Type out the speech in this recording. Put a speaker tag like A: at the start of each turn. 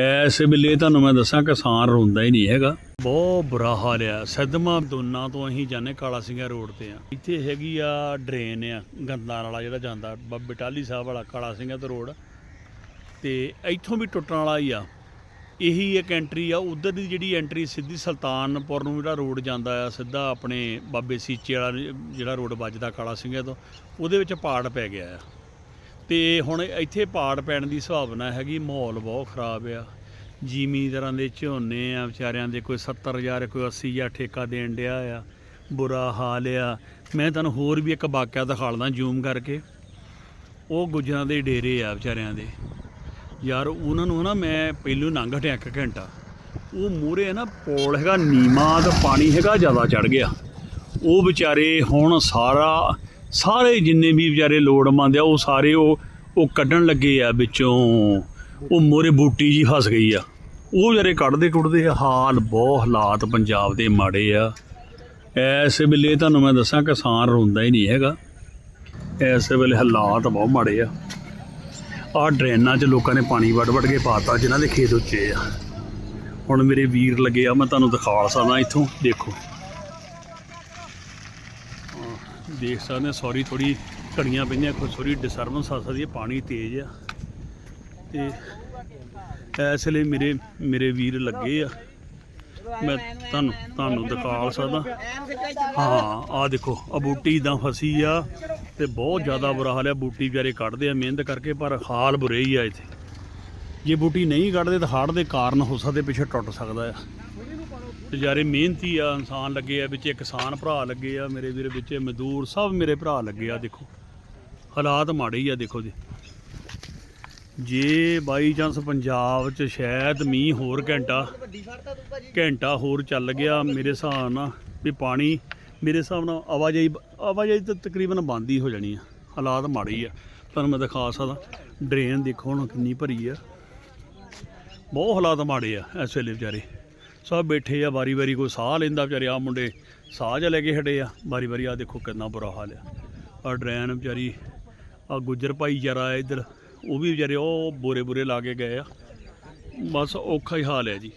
A: ਐਸੇ ਵੇਲੇ ਤੁਹਾਨੂੰ ਮੈਂ ਦੱਸਾਂ ਕਿਸਾਨ ਰੋਂਦਾ ਹੀ ਨਹੀਂ ਹੈਗਾ। ਬਹੁਤ ਬੁਰਾ ਹਾਲ ਆ। ਸਦਮਾ ਦੋਨਾਂ ਤੋਂ ਅਸੀਂ ਜਾਣੇ ਕਾਲਾ ਸਿੰਘਾ ਰੋਡ ਤੇ ਆ। ਇੱਥੇ ਹੈਗੀ ਆ ਡਰੇਨ ਆ ਗੰਦਾਂ ਵਾਲਾ ਜਿਹੜਾ ਜਾਂਦਾ, ਬ- ਬਟਾਲੀ ਸਾਹਿਬ ਵਾਲਾ ਕਾਲਾ ਸਿੰਘਾ ਤੋਂ ਰੋਡ। ਤੇ ਇੱਥੋਂ ਵੀ ਟੁੱਟਣ ਵਾਲਾ ਹੀ ਆ। ਇਹੀ ਇੱਕ ਐਂਟਰੀ ਆ, ਉਧਰ ਦੀ ਜਿਹੜੀ ਐਂਟਰੀ ਸਿੱਧੀ ਸੁਲਤਾਨਪੁਰ ਨੂੰ ਜਿਹੜਾ ਰੋਡ ਜਾਂਦਾ ਆ, ਸਿੱਧਾ ਆਪਣੇ ਬਾਬੇ ਸੀਚੇ ਵਾਲਾ ਜਿਹੜਾ ਰੋਡ ਵੱਜਦਾ ਕਾਲਾ ਸਿੰਘਾ ਤੋਂ, ਉਹਦੇ ਵਿੱਚ ਪਾੜ ਪੈ ਗਿਆ ਆ। ਤੇ ਹੁਣ ਇੱਥੇ ਪਾੜ ਪੈਣ ਦੀ ਸੰਭਾਵਨਾ ਹੈਗੀ, ਮਾਹੌਲ ਬਹੁਤ ਖਰਾਬ ਆ। ਜ਼ਿਮੀਂਦਾਰਾਂ ਦੇ ਝੋਨੇ ਆ, ਵਿਚਾਰਿਆਂ ਦੇ ਕੋਈ 70000 ਕੋਈ 80000 ਠੇਕਾ ਦੇਣ ਡਿਆ ਆ, ਬੁਰਾ ਹਾਲ ਆ। ਮੈਂ ਤੁਹਾਨੂੰ ਹੋਰ ਵੀ ਇੱਕ ਵਾਕਿਆ ਦਿਖਾਲਦਾ ਜ਼ੂਮ ਕਰਕੇ। ਉਹ ਗੁੱਜਰਾਂ ਦੇ ਡੇਰੇ ਆ ਵਿਚਾਰਿਆਂ ਦੇ। ਯਾਰ ਉਹਨਾਂ ਨੂੰ ਨਾ ਮੈਂ ਪਹਿਲੋਂ ਲੰਘ ਹਟਿਆ ਇੱਕ ਘੰਟਾ। ਉਹ ਮੂਰੇ ਨਾ ਪੋਲ ਹੈਗਾ ਨੀਮਾ ਤੇ ਪਾਣੀ ਹੈਗਾ, ਜ਼ਿਆਦਾ ਚੜ ਗਿਆ। ਉਹ ਵਿਚਾਰੇ ਹੁਣ ਸਾਰਾ ਸਾਰੇ ਜਿੰਨੇ ਵੀ ਵਿਚਾਰੇ ਲੋੜਵੰਦ ਆ, ਉਹ ਸਾਰੇ ਉਹ ਉਹ ਕੱਢਣ ਲੱਗੇ ਆ ਵਿੱਚੋਂ। ਉਹ ਮੋਰੇ ਬੂਟੀ ਜੀ ਫਸ ਗਈ ਆ। ਉਹ ਵਿਚਾਰੇ ਕੱਢਦੇ ਕੁੱਟਦੇ ਆ। ਹਾਲ ਬਹੁਤ ਹਾਲਾਤ ਪੰਜਾਬ ਦੇ ਮਾੜੇ ਆ। ਐਸੇ ਵੇਲੇ ਤੁਹਾਨੂੰ ਮੈਂ ਦੱਸਾਂ, ਕਿਸਾਨ ਰੋਂਦਾ ਹੀ ਨਹੀਂ ਹੈਗਾ। ਐਸੇ ਵੇਲੇ ਹਾਲਾਤ ਬਹੁਤ ਮਾੜੇ ਆ। ਆਹ ਡਰੇਨਾਂ 'ਚ ਲੋਕਾਂ ਨੇ ਪਾਣੀ ਵੜ ਵੜ ਕੇ ਪਾਤਾ, ਜਿਨ੍ਹਾਂ ਦੇ ਖੇਤ ਉੱਚੇ ਆ। ਹੁਣ ਮੇਰੇ ਵੀਰ ਲੱਗੇ ਆ, ਮੈਂ ਤੁਹਾਨੂੰ ਦਿਖਾ ਸਕਦਾ ਇੱਥੋਂ। ਦੇਖੋ। ਦੇਖ ਸਕਦੇ ਸੌਰੀ ਥੋੜੀ ਘੜੀਆਂ ਪੈਂਦੀਆਂ ਕੋਈ ਥੋੜੀ ਡਿਸਟਰਬੈਂਸ ਆ ਸਕਦੀ ਹੈ, ਪਾਣੀ ਤੇਜ਼ ਆ। ਤੇ ਇਸ ਲਈ ਮੇਰੇ ਮੇਰੇ ਵੀਰ ਲੱਗੇ ਆ। ਮੈਂ ਤੁਹਾਨੂੰ ਤੁਹਾਨੂੰ ਦਿਖਾ ਸਕਦਾ। ਹਾਂ ਆ ਦੇਖੋ ਆ ਬੂਟੀ ਇਦਾਂ ਫਸੀ ਆ ਤੇ ਬਹੁਤ ਜ਼ਿਆਦਾ ਬੁਰਾ ਹਾਲ ਆ। ਬੂਟੀ ਵਿਚਾਰੇ ਕੱਢਦੇ ਆ ਮਿਹਨਤ ਕਰਕੇ, ਪਰ ਹਾਲ ਬੁਰੇ ਹੀ ਆ ਇੱਥੇ। ਜੇ ਬੂਟੀ ਨਹੀਂ ਕੱਢਦੇ ਤਾਂ ਹੜ੍ਹ ਦੇ ਕਾਰਨ ਹੋ ਸਕਦੇ, ਪਿੱਛੇ ਟੁੱਟ ਸਕਦਾ ਆ। ਵਿਚਾਰੇ ਮਿਹਨਤੀ ਆ, ਇਨਸਾਨ ਲੱਗੇ ਆ, ਵਿੱਚ ਇੱਕ ਕਿਸਾਨ ਭਰਾ ਲੱਗੇ ਆ ਮੇਰੇ ਵੀਰ ਵਿੱਚ, ਮਜ਼ਦੂਰ ਸਭ ਮੇਰੇ ਭਰਾ ਲੱਗੇ ਆ, ਦੇਖੋ। ਹਾਲਾਤ ਮਾੜੇ ਹੀ ਆ, ਦੇਖੋ ਜੀ। ਜੇ ਬਾਈ ਚਾਂਸ ਪੰਜਾਬ 'ਚ ਸ਼ਾਇਦ ਮੀਂਹ ਹੋਰ ਘੰਟਾ ਘੰਟਾ ਹੋਰ ਚੱਲ ਗਿਆ ਮੇਰੇ ਹਿਸਾਬ ਨਾਲ, ਵੀ ਪਾਣੀ ਮੇਰੇ ਹਿਸਾਬ ਨਾਲ ਆਵਾਜਾਈ ਆਵਾਜਾਈ ਤਾਂ ਤਕਰੀਬਨ ਬੰਦ ਹੀ ਹੋ ਜਾਣੀ ਆ। ਹਾਲਾਤ ਮਾੜੇ ਹੀ ਆ। ਤੁਹਾਨੂੰ ਮੈਂ ਦਿਖਾ ਸਕਦਾ, ਡਰੇਨ ਦੇਖੋ ਹੁਣ ਕਿੰਨੀ ਭਰੀ ਆ। ਬਹੁਤ ਹਾਲਾਤ ਮਾੜੇ ਆ ਇਸ ਵੇਲੇ ਵਿਚਾਰੇ। ਸਭ ਬੈਠੇ ਆ, ਵਾਰੀ ਵਾਰੀ ਕੋਈ ਸਾਹ ਲੈਂਦਾ ਵਿਚਾਰੇ ਆ ਮੁੰਡੇ ਸਾਹ ਜਿਹਾ ਲੈ ਕੇ ਹਟੇ ਆ। ਵਾਰੀ ਵਾਰੀ ਆ ਦੇਖੋ ਕਿੰਨਾ ਬੁਰਾ ਹਾਲ ਆ। ਆ ਡਰੈਨ ਵਿਚਾਰੀ ਆ ਗੁੱਜਰ ਭਾਈਚਾਰਾ ਇੱਧਰ, ਉਹ ਵੀ ਵਿਚਾਰੇ ਉਹ ਬੋਰੇ ਬੋਰੇ ਲਾ ਕੇ ਗਏ ਆ। ਬਸ ਔਖਾ ਹੀ ਹਾਲ ਹੈ ਜੀ।